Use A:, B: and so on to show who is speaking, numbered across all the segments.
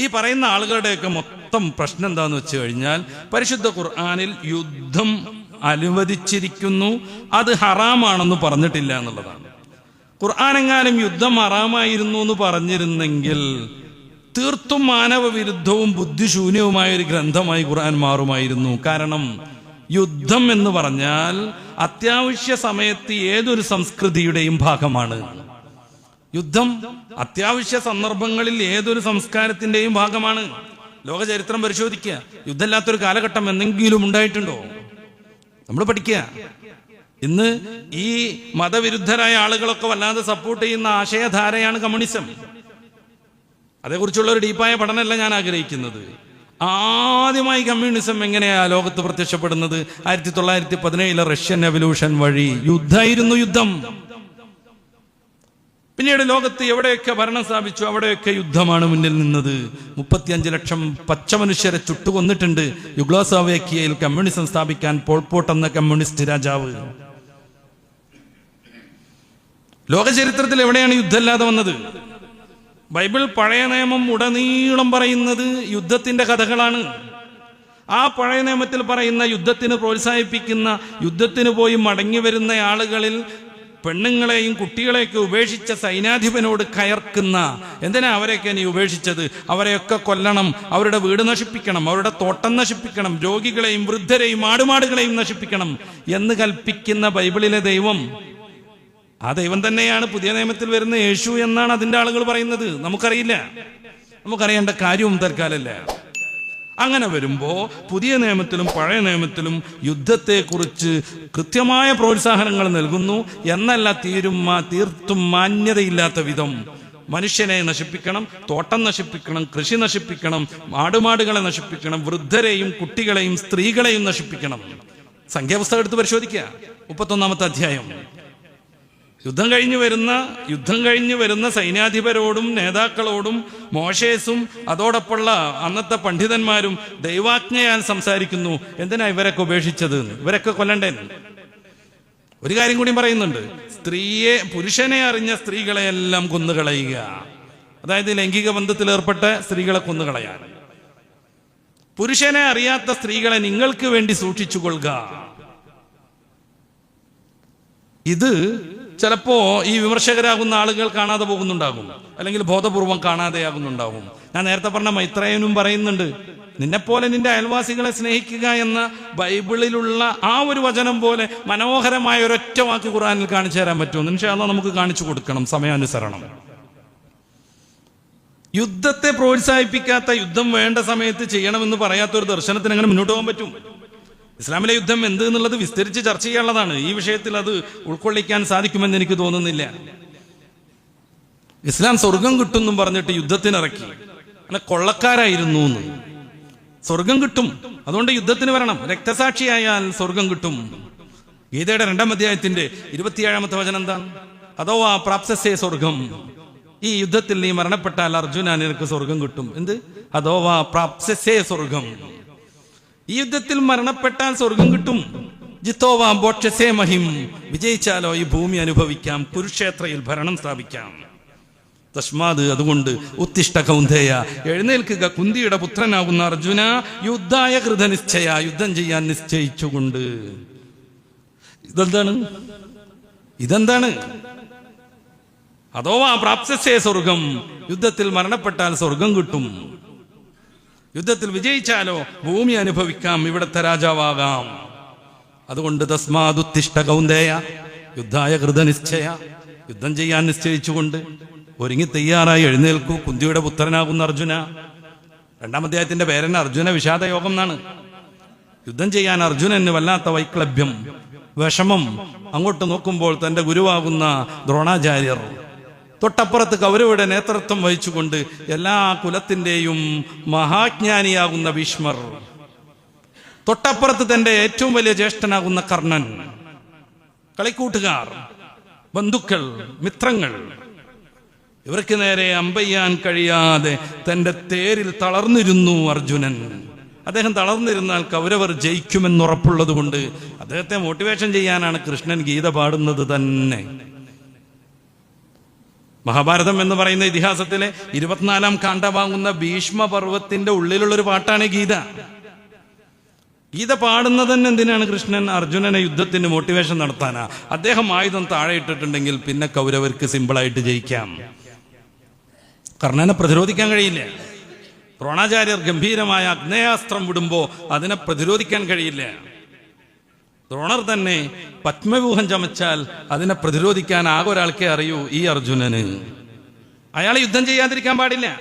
A: ഈ പറയുന്ന ആളുകളുടെയൊക്കെ മൊത്തം പ്രശ്നം എന്താന്ന് വെച്ച് കഴിഞ്ഞാൽ പരിശുദ്ധ ഖുർആാനിൽ യുദ്ധം അനുവദിച്ചിരിക്കുന്നു. അത് ഹറാമാണെന്ന് പറഞ്ഞിട്ടില്ല എന്നുള്ളതാണ്. ഖുർആൻ എങ്ങാനും യുദ്ധം ഹറാമായിരുന്നു എന്ന് പറഞ്ഞിരുന്നെങ്കിൽ തീർത്തും മാനവ വിരുദ്ധവും ബുദ്ധിശൂന്യവുമായ ഒരു ഗ്രന്ഥമായി ഖുർആൻ മാറുമായിരുന്നു. കാരണം യുദ്ധം എന്ന് പറഞ്ഞാൽ അത്യാവശ്യ സമയത്ത് ഏതൊരു സംസ്കൃതിയുടെയും ഭാഗമാണ്. യുദ്ധം അത്യാവശ്യ സന്ദർഭങ്ങളിൽ ഏതൊരു സംസ്കാരത്തിന്റെയും ഭാഗമാണ്. ലോക ചരിത്രം പരിശോധിക്കുക. യുദ്ധമില്ലാത്തൊരു കാലഘട്ടം എന്തെങ്കിലും ഉണ്ടായിട്ടുണ്ടോ? നമ്മൾ പഠിക്കുക. ഇന്ന് ഈ മതവിരുദ്ധരായ ആളുകളൊക്കെ വല്ലാതെ സപ്പോർട്ട് ചെയ്യുന്ന ആശയധാരയാണ് കമ്മ്യൂണിസം. അതേക്കുറിച്ചുള്ള ഒരു ഡീപ്പായ പഠനമല്ല ഞാൻ ആഗ്രഹിക്കുന്നത്. ആദ്യമായി കമ്മ്യൂണിസം എങ്ങനെയാ ലോകത്ത് പ്രത്യക്ഷപ്പെടുന്നത്? ആയിരത്തി തൊള്ളായിരത്തി പതിനേഴിലെ റഷ്യൻ എവല്യൂഷൻ വഴി യുദ്ധമായിരുന്നു യുദ്ധം. പിന്നീട് ലോകത്ത് എവിടെയൊക്കെ ഭരണം സ്ഥാപിച്ചു അവിടെയൊക്കെ യുദ്ധമാണ് മുന്നിൽ നിന്നത്. മുപ്പത്തിയഞ്ച് ലക്ഷം പച്ച പച്ചമനുഷ്യരെ ചുട്ടുകൊന്നിട്ടുണ്ട് യുഗ്ലോസാവേക്കിയയിൽ കമ്മ്യൂണിസം സ്ഥാപിക്കാൻ പോൾപോട്ട് എന്ന കമ്മ്യൂണിസ്റ്റ് രാജാവ്. ലോക ചരിത്രത്തിൽ എവിടെയാണ് യുദ്ധമില്ലാതെ വന്നത്? ബൈബിൾ പഴയ നിയമം ഉടനീളം പറയുന്നത് യുദ്ധത്തിന്റെ കഥകളാണ്. ആ പഴയ നിയമത്തിൽ പറയുന്ന യുദ്ധത്തിന് പ്രോത്സാഹിപ്പിക്കുന്ന യുദ്ധത്തിന് പോയി മടങ്ങി വരുന്ന ആളുകളിൽ പെണ്ണുങ്ങളെയും കുട്ടികളെയൊക്കെ ഉപേക്ഷിച്ച സൈനാധിപനോട് കയർക്കുന്ന എന്തിനാ അവരെയൊക്കെ നീ ഉപേക്ഷിച്ചത്? അവരെയൊക്കെ കൊല്ലണം അവരുടെ വീട് നശിപ്പിക്കണം അവരുടെ തോട്ടം നശിപ്പിക്കണം രോഗികളെയും വൃദ്ധരെയും ആടുമാടുകളെയും നശിപ്പിക്കണം എന്ന് കൽപ്പിക്കുന്ന ബൈബിളിലെ ദൈവം. ആ ദൈവം തന്നെയാണ് പുതിയ നിയമത്തിൽ വരുന്ന യേശു എന്നാണ് അതിന്റെ ആളുകൾ പറയുന്നത്. നമുക്കറിയില്ല. നമുക്കറിയേണ്ട കാര്യവും തൽക്കാലല്ല അങ്ങനെ വരുമ്പോൾ പുതിയ നിയമത്തിലും പഴയ നിയമത്തിലും യുദ്ധത്തെക്കുറിച്ച് കൃത്യമായ പ്രോത്സാഹനങ്ങൾ നൽകുന്നു എന്നല്ല തീരും തീർത്തും മാന്യതയില്ലാത്ത വിധം. മനുഷ്യനെ നശിപ്പിക്കണം തോട്ടം നശിപ്പിക്കണം കൃഷി നശിപ്പിക്കണം ആടുമാടുകളെ നശിപ്പിക്കണം വൃദ്ധരെയും കുട്ടികളെയും സ്ത്രീകളെയും നശിപ്പിക്കണം. സംഖ്യാപുസ്തകം എടുത്ത് പരിശോധിക്കുക. മുപ്പത്തൊന്നാമത്തെ അധ്യായം. യുദ്ധം കഴിഞ്ഞു വരുന്ന യുദ്ധം കഴിഞ്ഞു വരുന്ന സൈന്യാധിപരോടും നേതാക്കളോടും മോശേസും അതോടൊപ്പമുള്ള അന്നത്തെ പണ്ഡിതന്മാരും ദൈവാജ്ഞയാൽ സംസാരിക്കുന്നു. എന്തിനാ ഇവരൊക്കെ ഉപേക്ഷിച്ചത്? ഇവരൊക്കെ കൊല്ലണ്ടേ? ഒരു കാര്യം കൂടി പറയുന്നുണ്ട്. സ്ത്രീയെ പുരുഷനെ അറിഞ്ഞ സ്ത്രീകളെയെല്ലാം കൊന്നുകളയുക. അതായത് ലൈംഗിക ബന്ധത്തിൽ ഏർപ്പെട്ട സ്ത്രീകളെ കൊന്നുകളയാൻ. പുരുഷനെ അറിയാത്ത സ്ത്രീകളെ നിങ്ങൾക്ക് വേണ്ടി സൂക്ഷിച്ചു കൊള്ളുക ഇത് ചിലപ്പോ ഈ വിമർശകരാകുന്ന ആളുകൾ കാണാതെ പോകുന്നുണ്ടാകും. അല്ലെങ്കിൽ ബോധപൂർവം കാണാതെയാകുന്നുണ്ടാകും. ഞാൻ നേരത്തെ പറഞ്ഞ മൈത്രേയനും പറയുന്നുണ്ട് നിന്നെപ്പോലെ നിന്റെ അയൽവാസികളെ സ്നേഹിക്കുക എന്ന ബൈബിളിലുള്ള ആ ഒരു വചനം പോലെ മനോഹരമായ ഒരൊറ്റ വാക്ക് ഖുറാനിൽ കാണിച്ചു തരാൻ പറ്റുമോ? നിമിഷം നമുക്ക് കാണിച്ചു കൊടുക്കണം സമയാനുസരണം. യുദ്ധത്തെ പ്രോത്സാഹിപ്പിക്കാത്ത യുദ്ധം വേണ്ട സമയത്ത് ചെയ്യണമെന്ന് പറയാത്ത ഒരു ദർശനത്തിന് എങ്ങനെ മുന്നോട്ട് പോകാൻ പറ്റും? ഇസ്ലാമിലെ യുദ്ധം എന്ത് എന്നുള്ളത് വിസ്തരിച്ച് ചർച്ച ചെയ്യാനുള്ളതാണ്. ഈ വിഷയത്തിൽ അത് ഉൾക്കൊള്ളിക്കാൻ സാധിക്കുമെന്ന് എനിക്ക് തോന്നുന്നില്ല. ഇസ്ലാം സ്വർഗം കിട്ടുമെന്നും പറഞ്ഞിട്ട് യുദ്ധത്തിനിറക്കി. അങ്ങനെ കൊള്ളക്കാരായിരുന്നു എന്ന്. സ്വർഗം കിട്ടും. അതുകൊണ്ട് യുദ്ധത്തിന് വരണം. രക്തസാക്ഷിയായാൽ സ്വർഗം കിട്ടും. ഗീതയുടെ രണ്ടാം അധ്യായത്തിന്റെ ഇരുപത്തിയേഴാമത്തെ വചനം എന്താ? അതോ ആ പ്രാപ്സസേ സ്വർഗം. ഈ യുദ്ധത്തിൽ നീ മരണപ്പെട്ടാൽ അർജുന നിനക്ക് സ്വർഗം കിട്ടും. എന്ത്? അതോ ആ പ്രാപ്സസേ സ്വർഗം. ഈ യുദ്ധത്തിൽ മരണപ്പെട്ടാൽ സ്വർഗം കിട്ടും. ജിത്തോവാ ബോക്ഷസേ മഹിം. വിജയിച്ചാലോ ഈ ഭൂമി അനുഭവിക്കാം. കുരുക്ഷേത്രയിൽ ഭരണം സ്ഥാപിക്കാം. തസ്മാത് അതുകൊണ്ട് ഉത്തിഷ്ട കൗന്ധേയ എഴുന്നേൽക്കുക കുന്തിയുടെ പുത്രനാകുന്ന അർജുന യുദ്ധായ കൃതനിശ്ചയ യുദ്ധം ചെയ്യാൻ നിശ്ചയിച്ചുകൊണ്ട്. ഇതെന്താണ്? ഇതെന്താണ്? അതോ ആ പ്രാപ്സസേ സ്വർഗം. യുദ്ധത്തിൽ മരണപ്പെട്ടാൽ സ്വർഗം കിട്ടും. യുദ്ധത്തിൽ വിജയിച്ചാലോ ഭൂമി അനുഭവിക്കാം ഇവിടത്തെ രാജാവാകാം. അതുകൊണ്ട് തസ്മാതുത്തിഷ്ട കൗന്ദേയ യുദ്ധായ കൃതനിശ്ചയ യുദ്ധം ചെയ്യാൻ നിശ്ചയിച്ചുകൊണ്ട് ഒരുങ്ങി തയ്യാറായി എഴുന്നേൽക്കൂ കുന്തിയുടെ പുത്രനാകുന്ന അർജുന. രണ്ടാം അധ്യായത്തിന്റെ പേരന് അർജുന വിഷാദ യോഗം എന്നാണ്. യുദ്ധം ചെയ്യാൻ അർജുനന് വല്ലാത്ത വൈക്ലഭ്യം വിഷമം അങ്ങോട്ട് നോക്കുമ്പോൾ തന്റെ ഗുരുവാകുന്ന ദ്രോണാചാര്യർ തൊട്ടപ്പുറത്ത് കൗരവയുടെ നേതൃത്വം വഹിച്ചുകൊണ്ട് എല്ലാ കുലത്തിന്റെയും മഹാജ്ഞാനിയാകുന്ന ഭീഷ്മർ തൊട്ടപ്പുറത്ത് തന്റെ ഏറ്റവും വലിയ ജ്യേഷ്ഠനാകുന്ന കർണൻ കളിക്കൂട്ടുകാർ ബന്ധുക്കൾ മിത്രങ്ങൾ. ഇവർക്ക് നേരെ അമ്പയ്യാൻ കഴിയാതെ തന്റെ തേരിൽ തളർന്നിരുന്നു അർജുനൻ. അദ്ദേഹം തളർന്നിരുന്നാൽ കൗരവർ ജയിക്കുമെന്നുറപ്പുള്ളത് കൊണ്ട് അദ്ദേഹത്തെ മോട്ടിവേഷൻ ചെയ്യാനാണ് കൃഷ്ണൻ ഗീത പാടുന്നത് തന്നെ. മഹാഭാരതം എന്ന് പറയുന്ന ഇതിഹാസത്തിലെ ഇരുപത്തിനാലാം വാങ്ങുന്ന ഭീഷ്മ പർവത്തിന്റെ ഉള്ളിലുള്ളൊരു പാട്ടാണ് ഗീത. ഗീത പാടുന്നത് തന്നെ എന്തിനാണ് കൃഷ്ണൻ അർജുനനെ യുദ്ധത്തിന് മോട്ടിവേഷൻ നടത്താനാ? അദ്ദേഹം ആയുധം താഴെ ഇട്ടിട്ടുണ്ടെങ്കിൽ പിന്നെ കൗരവർക്ക് സിമ്പിളായിട്ട് ജയിക്കാം. കർണനെ പ്രതിരോധിക്കാൻ കഴിയില്ല. ദ്രോണാചാര്യർ ഗംഭീരമായ അഗ്നേയാസ്ത്രം വിടുമ്പോ അതിനെ പ്രതിരോധിക്കാൻ കഴിയില്ല. ദ്രോണർ തന്നെ പത്മവ്യൂഹം ചമച്ചാൽ അതിനെ പ്രതിരോധിക്കാൻ ആകെ ഒരാൾക്കേ അറിയൂ ഈ അർജുനന്. അയാൾ യുദ്ധം ചെയ്യാതിരിക്കാൻ പാടില്ല.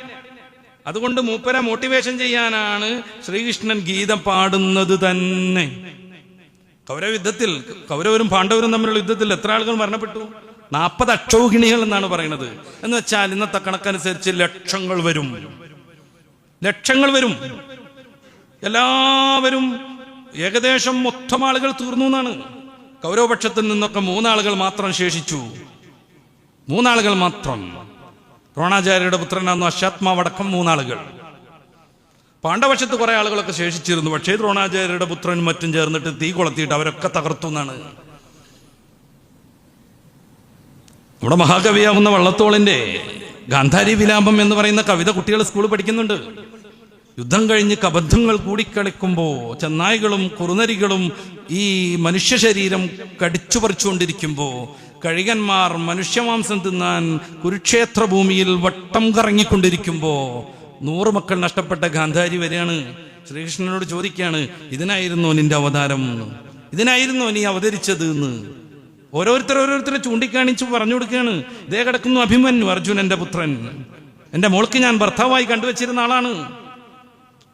A: അതുകൊണ്ട് മൂപ്പരെ മോട്ടിവേഷൻ ചെയ്യാനാണ് ശ്രീകൃഷ്ണൻ ഗീത പാടുന്നത് തന്നെ. കൗരവ യുദ്ധത്തിൽ കൗരവരും പാണ്ഡവരും തമ്മിലുള്ള യുദ്ധത്തിൽ എത്ര ആളുകൾ മരണപ്പെട്ടു? നാൽപ്പത് അക്ഷൗഹിണികൾ എന്നാണ് പറയുന്നത്. എന്ന് വെച്ചാൽ ഇന്നത്തെ കണക്കനുസരിച്ച് ലക്ഷങ്ങൾ വരും. ലക്ഷങ്ങൾ വരും. എല്ലാവരും ഏകദേശം മൊത്തം ആളുകൾ തീർന്നു എന്നാണ്. കൗരവപക്ഷത്തിൽ നിന്നൊക്കെ മൂന്നാളുകൾ മാത്രം ശേഷിച്ചു. മൂന്നാളുകൾ മാത്രം. ദ്രോണാചാര്യരുടെ പുത്രനാണെന്ന് അശാത്മാവടക്കം മൂന്നാളുകൾ. പാണ്ഡവശത്ത് കുറെ ആളുകളൊക്കെ ശേഷിച്ചിരുന്നു. പക്ഷേ ദ്രോണാചാര്യരുടെ പുത്രനും മറ്റും ചേർന്നിട്ട് തീ കൊളത്തിയിട്ട് അവരൊക്കെ തകർത്തു എന്നാണ്. നമ്മുടെ മഹാകവിയാവുന്ന വള്ളത്തോളിന്റെ ഗാന്ധാരി വിലാപം എന്ന് പറയുന്ന കവിത കുട്ടികൾ സ്കൂളിൽ പഠിക്കുന്നുണ്ട്. യുദ്ധം കഴിഞ്ഞ് കബദ്ധങ്ങൾ കൂടിക്കളിക്കുമ്പോ ചെന്നായികളും കുറുനരികളും ഈ മനുഷ്യ ശരീരം കടിച്ചു പറിച്ചുകൊണ്ടിരിക്കുമ്പോ കഴുകന്മാർ മനുഷ്യമാംസം തിന്നാൻ കുരുക്ഷേത്ര ഭൂമിയിൽ വട്ടം കറങ്ങിക്കൊണ്ടിരിക്കുമ്പോ നൂറ് മക്കൾ നഷ്ടപ്പെട്ട ഗാന്ധാരി വരെയാണ്. ശ്രീകൃഷ്ണനോട് ചോദിക്കുകയാണ് ഇതിനായിരുന്നു നിന്റെ അവതാരം. ഇതിനായിരുന്നു നീ അവതരിച്ചത് എന്ന് ഓരോരുത്തർ ഓരോരുത്തരെ ചൂണ്ടിക്കാണിച്ച് പറഞ്ഞു കൊടുക്കുകയാണ്. ഇതേ കിടക്കുന്നു അഭിമന്യു അർജുനന്റെ പുത്രൻ. എന്റെ മോൾക്ക് ഞാൻ ഭർത്താവായി കണ്ടുവച്ചിരുന്ന ആളാണ്.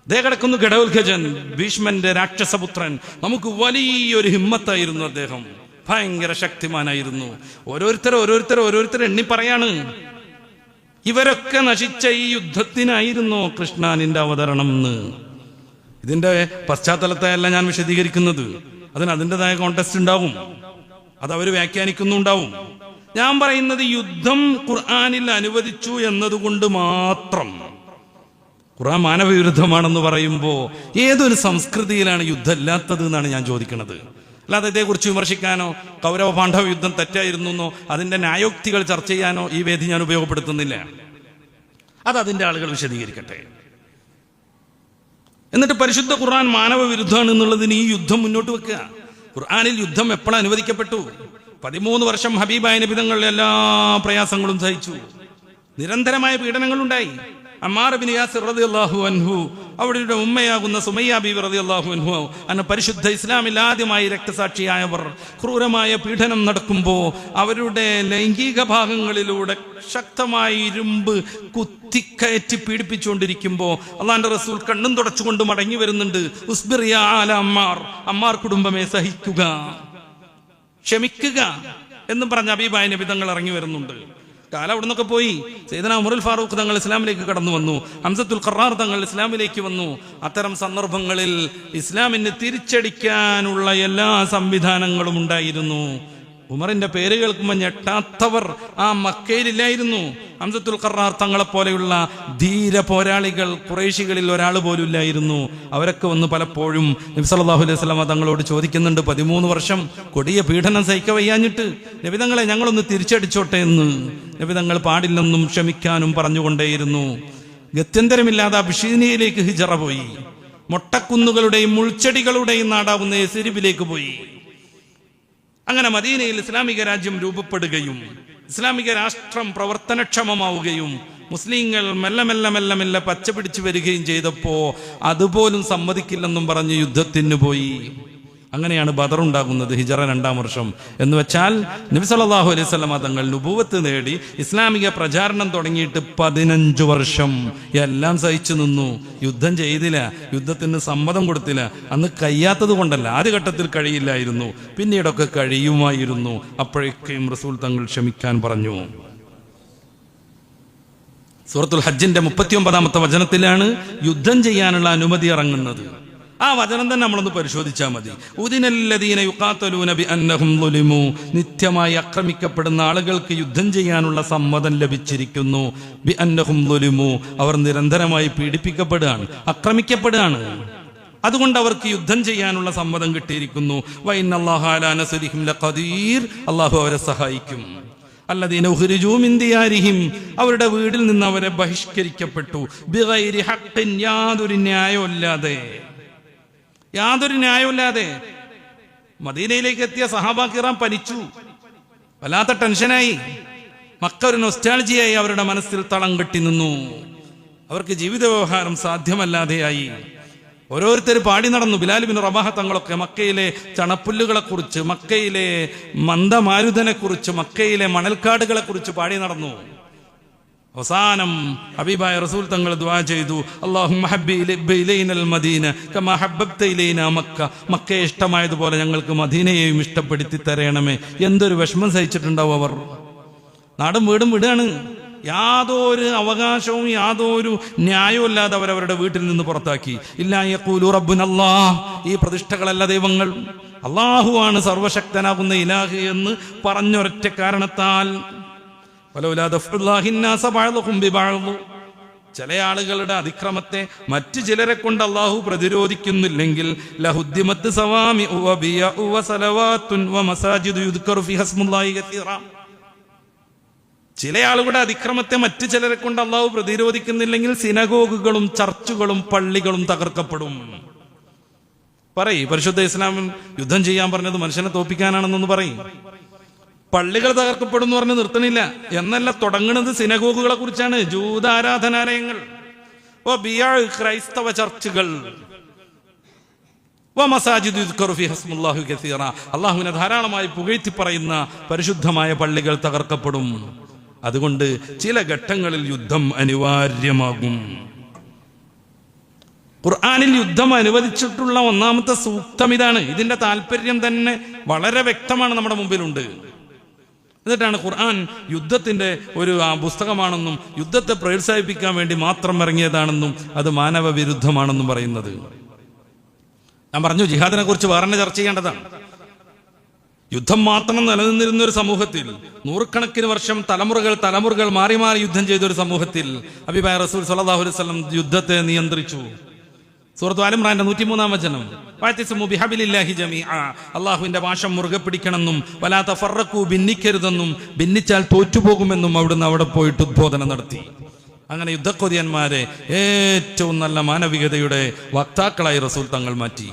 A: ദേ കിടക്കുന്നു ഘടവൽഖജൻ ഭീഷ്മന്റെ രാക്ഷസപുത്രൻ. നമുക്ക് വലിയൊരു ഹിമ്മത്തായിരുന്നു അദ്ദേഹം. ഭയങ്കര ശക്തിമാനായിരുന്നു. ഓരോരുത്തർ ഓരോരുത്തർ ഓരോരുത്തർ എണ്ണി പറയാണ്. ഇവരൊക്കെ നശിച്ച ഈ യുദ്ധത്തിനായിരുന്നു കൃഷ്ണാനിന്റെ അവതരണം എന്ന്. ഇതിന്റെ പശ്ചാത്തലത്തെയല്ല ഞാൻ വിശദീകരിക്കുന്നത്. അതിന് അതിന്റെതായ കോണ്ടസ്റ്റ് ഉണ്ടാവും. അത് അവർ വ്യാഖ്യാനിക്കുന്നുണ്ടാവും. ഞാൻ പറയുന്നത് യുദ്ധം ഖുർആാനിൽ അനുവദിച്ചു എന്നതുകൊണ്ട് മാത്രം. ഖുർആൻ മാനവവിരുദ്ധമാണെന്ന് പറയുമ്പോൾ ഏതൊരു സംസ്കൃതിയിലാണ് യുദ്ധമില്ലാത്തത് എന്നാണ് ഞാൻ ചോദിക്കുന്നത്. അല്ലാതെ ഇതേക്കുറിച്ച് വിമർശിക്കാനോ കൗരവ പാണ്ഡവ യുദ്ധം തെറ്റായിരുന്നു എന്നോ അതിന്റെ ന്യായോക്തികൾ ചർച്ച ചെയ്യാനോ ഈ വേദി ഞാൻ ഉപയോഗപ്പെടുത്തുന്നില്ല. അത് അതിന്റെ ആളുകൾ വിശദീകരിക്കട്ടെ. എന്നിട്ട് പരിശുദ്ധ ഖുർആൻ മാനവ വിരുദ്ധമാണ് എന്നുള്ളതിന് ഈ യുദ്ധം മുന്നോട്ട് വെക്കുക. ഖുർആാനിൽ യുദ്ധം എപ്പോൾ അനുവദിക്കപ്പെട്ടു? പതിമൂന്ന് വർഷം ഹബീബായ നബിതങ്ങളുടെ എല്ലാ പ്രയാസങ്ങളും സഹിച്ചു. നിരന്തരമായ പീഡനങ്ങളുണ്ടായി. അമ്മാർ യാസിർ യാസിർ റളിയല്ലാഹു അൻഹു അവരുടെ ഉമ്മയാകുന്ന സുമയ്യ ബീവി റളിയല്ലാഹു അൻഹു അന്ന് പരിശുദ്ധ ഇസ്ലാമിൽ ആദ്യമായി രക്തസാക്ഷിയായവർ ക്രൂരമായ പീഡനം നടക്കുമ്പോൾ അവരുടെ ലൈംഗിക ഭാഗങ്ങളിലൂടെ ശക്തമായി ഇരുമ്പ് കുത്തിക്കയറ്റി പീഡിപ്പിച്ചുകൊണ്ടിരിക്കുമ്പോൾ അള്ളാന്റെ റസൂൽ കണ്ണും തുടച്ചുകൊണ്ട് മടങ്ങി വരുന്നുണ്ട്. ഉസ്ബിറിയ ആല അമ്മാർ അമ്മാർ കുടുംബമേ സഹിക്കുക ക്ഷമിക്കുക എന്നും പറഞ്ഞ അബീബായ നബി തങ്ങൾ ഇറങ്ങി വരുന്നുണ്ട്. കാലം അവിടെ നിന്നൊക്കെ പോയി. സൈദന ഉമറുൽ ഫാറൂഖ് തങ്ങൾ ഇസ്ലാമിലേക്ക് കടന്നു വന്നു. ഹംസത്തുൽ ഖറാർ തങ്ങൾ ഇസ്ലാമിലേക്ക് വന്നു. അത്തരം സന്ദർഭങ്ങളിൽ ഇസ്ലാമിന് തിരിച്ചടിക്കാനുള്ള എല്ലാ സംവിധാനങ്ങളും ഉണ്ടായിരുന്നു. ഉമറിന്റെ പേര് കേൾക്കുമ്പോൾ ഞെട്ടാത്തവർ ആ മക്കയിലില്ലായിരുന്നു. ഹംസത്തുൽ ഖറാർ തങ്ങളെ പോലെയുള്ള ധീര പോരാളികൾ കുറേശികളിൽ ഒരാൾ പോലും ഇല്ലായിരുന്നു. അവരൊക്കെ വന്ന് പലപ്പോഴും നബി സല്ലല്ലാഹു അലൈഹി വസല്ലമ തങ്ങളോട് ചോദിക്കുന്നുണ്ട് പതിമൂന്ന് വർഷം കൊടിയ പീഡനം സഹിക്ക വയ്യാഞ്ഞിട്ട് നബിതങ്ങളെ ഞങ്ങളൊന്ന് തിരിച്ചടിച്ചോട്ടെ എന്ന്. നബിതങ്ങൾ പാടില്ലെന്നും ക്ഷമിക്കാനും പറഞ്ഞുകൊണ്ടേയിരുന്നു. ഗത്യന്തരമില്ലാതെ അഭിഷീനിയയിലേക്ക് ഹിജറ പോയി. മൊട്ടക്കുന്നുകളുടെയും മുൾച്ചെടികളുടെയും നാടാവുന്ന എസിരിബിലേക്ക് പോയി. അങ്ങനെ മദീനയിൽ ഇസ്ലാമിക രാജ്യം രൂപപ്പെടുകയും ഇസ്ലാമിക രാഷ്ട്രം പ്രവർത്തനക്ഷമമാവുകയും മുസ്ലിങ്ങൾ മെല്ലെ മെല്ലെ മെല്ലെ മെല്ലെ പച്ച പിടിച്ചു വരികയും ചെയ്തപ്പോ അതുപോലും സമ്മതിക്കില്ലെന്നും പറഞ്ഞ് യുദ്ധത്തിന് പോയി. അങ്ങനെയാണ് ബദർ ഉണ്ടാകുന്നത് ഹിജറ രണ്ടാം വർഷം. എന്ന് വെച്ചാൽ നബി സല്ലല്ലാഹു അലൈഹി വസല്ലമ തങ്ങൾ നുബുവത്ത് നേടി ഇസ്ലാമിക പ്രചാരണം തുടങ്ങിയിട്ട് പതിനഞ്ചു വർഷം. എല്ലാം സഹിച്ചു നിന്നു. യുദ്ധം ചെയ്തില്ല യുദ്ധത്തിന് സമ്മതം കൊടുത്തില്ല. അന്ന് കഴിയാത്തത് കൊണ്ടല്ല ആദ്യഘട്ടത്തിൽ കഴിയില്ലായിരുന്നു. പിന്നീടൊക്കെ കഴിയുമായിരുന്നു. അപ്പോഴേക്കും റസൂൽ തങ്ങൾ ക്ഷമിക്കാൻ പറഞ്ഞു. സൂറത്തുൽ ഹജ്ജിന്റെ മുപ്പത്തി ഒമ്പതാമത്തെ വചനത്തിലാണ് യുദ്ധം ചെയ്യാനുള്ള അനുമതി ഇറങ്ങുന്നത് ആ വചനം തന്നെ നമ്മളൊന്ന് പരിശോധിച്ചാൽ മതി. ഉദിനല്ലദീന നിത്യമായി ആക്രമിക്കപ്പെടുന്ന ആളുകൾക്ക് യുദ്ധം ചെയ്യാനുള്ള സമ്മതം ലഭിച്ചിരിക്കുന്നു. ബി അന്നഹും ലുലിമു അവർ നിരന്തരമായി പീഡിപ്പിക്കപ്പെടുകയാണ് ആക്രമിക്കപ്പെടുകയാണ്. അതുകൊണ്ട് അവർക്ക് യുദ്ധം ചെയ്യാനുള്ള സമ്മതം കിട്ടിയിരിക്കുന്നു. ലഖദീർ. അള്ളാഹു അവരെ സഹായിക്കും. അല്ലദീന അവരുടെ വീടിൽ നിന്ന് അവരെ ബഹിഷ്കരിക്കപ്പെട്ടു. ബിഗൈരി ഹഖ്ഖിൻ യാതൊരു ന്യായമില്ലാതെ യാതൊരു ന്യായമില്ലാതെ മദീനയിലേക്ക് എത്തിയ സഹാബാക്കിറാം പനിച്ചു. വല്ലാത്ത ടെൻഷനായി. മക്ക ഒരു നൊസ്റ്റാൾജിയായി അവരുടെ മനസ്സിൽ തളം കെട്ടി നിന്നു. അവർക്ക് ജീവിത വ്യവഹാരം സാധ്യമല്ലാതെയായി. ഓരോരുത്തർ പാടി നടന്നു. ബിലാൽ ബിൻ റബാഹ തങ്ങളൊക്കെ മക്കയിലെ ചണപ്പുല്ലുകളെ കുറിച്ച് മക്കയിലെ മന്ദമാരുതനെ കുറിച്ച് മക്കയിലെ മണൽക്കാടുകളെ കുറിച്ച് പാടി നടന്നു. അവസാനം ഹബീബായ റസൂൽ തങ്ങൾ ദുആ ചെയ്തു. ഇലൈന മക്ക. മക്കയെ ഇഷ്ടമായതുപോലെ ഞങ്ങൾക്ക് മദീനയെയും ഇഷ്ടപ്പെടുത്തി തരണമേ. എന്തൊരു വിഷമം സഹിച്ചിട്ടുണ്ടാവും അവർ. നാടും വീടും വിടുകയാണ് യാതൊരു അവകാശവും യാതൊരു ന്യായവും ഇല്ലാതെ അവരവരുടെ വീട്ടിൽ നിന്ന് പുറത്താക്കി. ഇല്ലായൂലു റബ്ബുനല്ലാ. ഈ പ്രതിഷ്ഠകളല്ല ദൈവങ്ങൾ. അള്ളാഹുവാണ് സർവശക്തനാകുന്ന ഇലാഹ് എന്ന് പറഞ്ഞൊരൊറ്റ കാരണത്താൽ ചില ആളുകളുടെ അതിക്രമത്തെ മറ്റു ചിലരെ കൊണ്ട് അള്ളാഹു പ്രതിരോധിക്കുന്നില്ലെങ്കിൽ സവാമി. ചില ആളുകളുടെ അതിക്രമത്തെ മറ്റു ചിലരെ കൊണ്ട് അള്ളാഹു പ്രതിരോധിക്കുന്നില്ലെങ്കിൽ സിനഗോഗുകളും ചർച്ചുകളും പള്ളികളും തകർക്കപ്പെടും. പറയും പരിശുദ്ധ ഇസ്ലാമും യുദ്ധം ചെയ്യാൻ പറഞ്ഞത് മനുഷ്യനെ തോപ്പിക്കാനാണെന്നൊന്ന് പറയും. പള്ളികൾ തകർക്കപ്പെടും എന്ന് പറഞ്ഞ് നിർത്തണില്ല. എന്നല്ല തുടങ്ങുന്നത് സിനഗോഗുകളെ കുറിച്ചാണ്. ജൂതാരാധനാലയങ്ങൾ. ഓ ബിയാൾ ക്രൈസ്തവ ചർച്ചുകൾ. അള്ളാഹുവിനെ ധാരാളമായി പുകഴ്ത്തി പറയുന്ന പരിശുദ്ധമായ പള്ളികൾ തകർക്കപ്പെടും. അതുകൊണ്ട് ചില ഘട്ടങ്ങളിൽ യുദ്ധം അനിവാര്യമാകും. ഖുർആാനിൽ യുദ്ധം അനുവദിച്ചിട്ടുള്ള ഒന്നാമത്തെ സൂക്തം ഇതാണ്. ഇതിന്റെ താല്പര്യം തന്നെ വളരെ വ്യക്തമാണ് നമ്മുടെ മുമ്പിലുണ്ട്. എന്നിട്ടാണ് ഖുർആൻ യുദ്ധത്തിന്റെ ഒരു പുസ്തകമാണെന്നും യുദ്ധത്തെ പ്രോത്സാഹിപ്പിക്കാൻ വേണ്ടി മാത്രം ഇറങ്ങിയതാണെന്നും അത് മാനവ വിരുദ്ധമാണെന്നും പറയുന്നത്. ഞാൻ പറഞ്ഞു ജിഹാദിനെ കുറിച്ച് വേറെ ചർച്ച ചെയ്യേണ്ടതാണ്. യുദ്ധം മാത്രം നിലനിന്നിരുന്ന ഒരു സമൂഹത്തിൽ നൂറുകണക്കിന് വർഷം തലമുറകൾ തലമുറകൾ മാറി മാറി യുദ്ധം ചെയ്ത ഒരു സമൂഹത്തിൽ അബിബായ റസൂൽ സല്ലല്ലാഹു അലൈഹി വസല്ലം യുദ്ധത്തെ നിയന്ത്രിച്ചു. സൂറത്ത് ആലിമ്രാന്റെ നൂറ്റിമൂന്നാം വചനം. അള്ളാഹുവിന്റെ ഭാഷം മുറുകെ പിടിക്കണമെന്നും വലാത്ത ഫറക്കു ഭിന്നിക്കരുതെന്നും ഭിന്നിച്ചാൽ തോറ്റുപോകുമെന്നും അവിടുന്ന് അവിടെ പോയിട്ട് ഉദ്ബോധനം നടത്തി. അങ്ങനെ യുദ്ധക്കൊതിയന്മാരെ ഏറ്റവും നല്ല മാനവികതയുടെ വക്താക്കളായി റസൂൽ തങ്ങൾ മാറ്റി.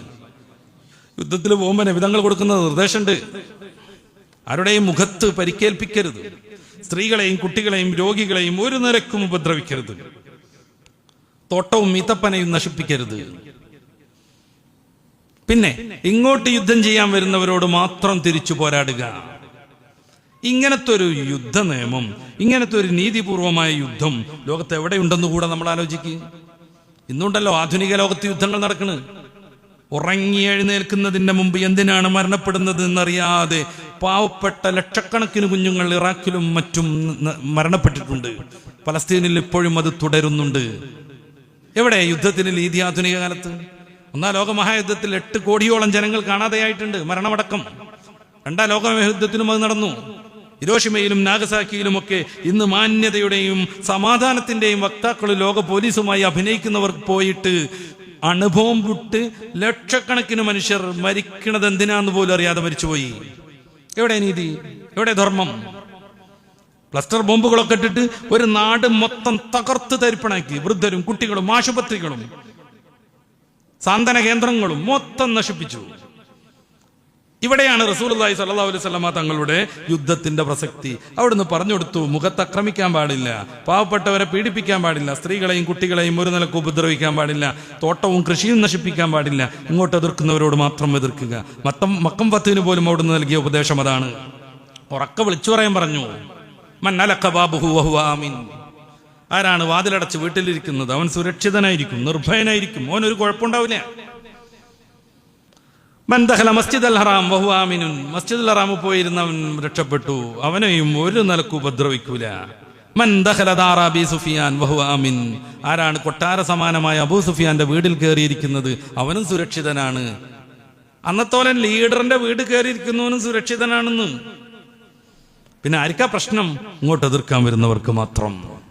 A: യുദ്ധത്തിൽ പോകുമ്പോൾ നബിതങ്ങൾ കൊടുക്കുന്ന നിർദ്ദേശമുണ്ട്. ആരുടെയും മുഖത്ത് പരിക്കേൽപ്പിക്കരുത്. സ്ത്രീകളെയും കുട്ടികളെയും രോഗികളെയും ഒരു നിരക്കും ഉപദ്രവിക്കരുത്. തോട്ടവും മീത്തപ്പനയും നശിപ്പിക്കരുത്. പിന്നെ ഇങ്ങോട്ട് യുദ്ധം ചെയ്യാൻ വരുന്നവരോട് മാത്രം തിരിച്ചു പോരാടുക. ഇങ്ങനത്തെ ഒരു യുദ്ധ നിയമം ഇങ്ങനത്തെ ഒരു നീതിപൂർവമായ യുദ്ധം ലോകത്ത് എവിടെയുണ്ടെന്ന് കൂടെ നമ്മൾ ആലോചിക്കുക ഇന്നുണ്ടല്ലോ ആധുനിക ലോകത്ത് യുദ്ധങ്ങൾ നടക്കുന്നത് ഉറങ്ങി എഴുന്നേൽക്കുന്നതിന്റെ മുമ്പ് എന്തിനാണ് മരണപ്പെടുന്നത് എന്നറിയാതെ പാവപ്പെട്ട ലക്ഷക്കണക്കിന് കുഞ്ഞുങ്ങൾ ഇറാഖിലും മറ്റും മരണപ്പെട്ടിട്ടുണ്ട്. പലസ്തീനിൽ ഇപ്പോഴും അത് തുടരുന്നുണ്ട്. എവിടെ? യുദ്ധത്തിന് രീതി ആധുനിക കാലത്ത്. ഒന്നാം ലോകമഹായുദ്ധത്തിൽ എട്ട് കോടിയോളം ജനങ്ങൾ കാണാതെയായിട്ടുണ്ട് മരണമടക്കം. രണ്ടാം ലോക മഹായുദ്ധത്തിലും അത് നടന്നു. ഹിരോഷിമയിലും നാഗസാക്കിയിലുമൊക്കെ ഇന്ന് മാന്യതയുടെയും സമാധാനത്തിന്റെയും വക്താക്കൾ ലോക പോലീസുമായി അഭിനയിക്കുന്നവർ പോയിട്ട് അണുബോംബ് വിട്ട് ലക്ഷക്കണക്കിന് മനുഷ്യർ മരിക്കണത് എന്തിനാന്ന് പോലും അറിയാതെ മരിച്ചുപോയി. എവിടെ നീതി? എവിടെ ധർമ്മം? ക്ലസ്റ്റർ ബോംബുകളൊക്കെ ഇട്ടിട്ട് ഒരു നാട് മൊത്തം തകർത്ത് തരിപ്പണാക്കി. വൃദ്ധരും കുട്ടികളും ആശുപത്രികളും സാന്ത്വന കേന്ദ്രങ്ങളും മൊത്തം നശിപ്പിച്ചു. ഇവിടെയാണ് റസൂലുള്ളാഹി സ്വല്ലല്ലാഹു അലൈഹി വസല്ലമ തങ്ങളുടെ യുദ്ധത്തിന്റെ പ്രസക്തി. അവിടുന്ന് പറഞ്ഞു കൊടുത്തു മുഖത്ത് ആക്രമിക്കാൻ പാടില്ല പാവപ്പെട്ടവരെ പീഡിപ്പിക്കാൻ പാടില്ല സ്ത്രീകളെയും കുട്ടികളെയും ഒരു നിലയ്ക്ക് ഉപദ്രവിക്കാൻ പാടില്ല തോട്ടവും കൃഷിയും നശിപ്പിക്കാൻ പാടില്ല ഇങ്ങോട്ട് എതിർക്കുന്നവരോട് മാത്രം എതിർക്കുക. മത്തം മക്കം പത്തിന് പോലും അവിടുന്ന് നൽകിയ ഉപദേശം അതാണ്. ഉറക്ക വിളിച്ചു പറയാൻ പറഞ്ഞു. ആരാണ് വാതിലടച്ച് വീട്ടിലിരിക്കുന്നത്? അവൻ സുരക്ഷിതനായിരിക്കും നിർഭയനായിരിക്കും. അവൻ ഒരു കുഴപ്പമുണ്ടാവില്ല. മന്ദഹല മസ്ജിദ് അൽ ഹറാം മസ്ജിദ് അൽ ഹറാം പോയിരുന്നവൻ രക്ഷപ്പെട്ടു. അവനെയും ഒരു നിലയ്ക്ക് ഉപദ്രവിക്കൂല. സുഫിയാൻ ആരാണ് കൊട്ടാര സമാനമായ അബൂ സുഫിയാന്റെ വീടിൽ കയറിയിരിക്കുന്നത്? അവനും സുരക്ഷിതനാണ്. അന്നത്തോലൻ ലീഡറിന്റെ വീട് കയറിയിരിക്കുന്നവനും സുരക്ഷിതനാണെന്ന്. പിന്നെ ആർക്കാ പ്രശ്നം? ഇങ്ങോട്ട് എതിർക്കാൻ വരുന്നവർക്ക് മാത്രം.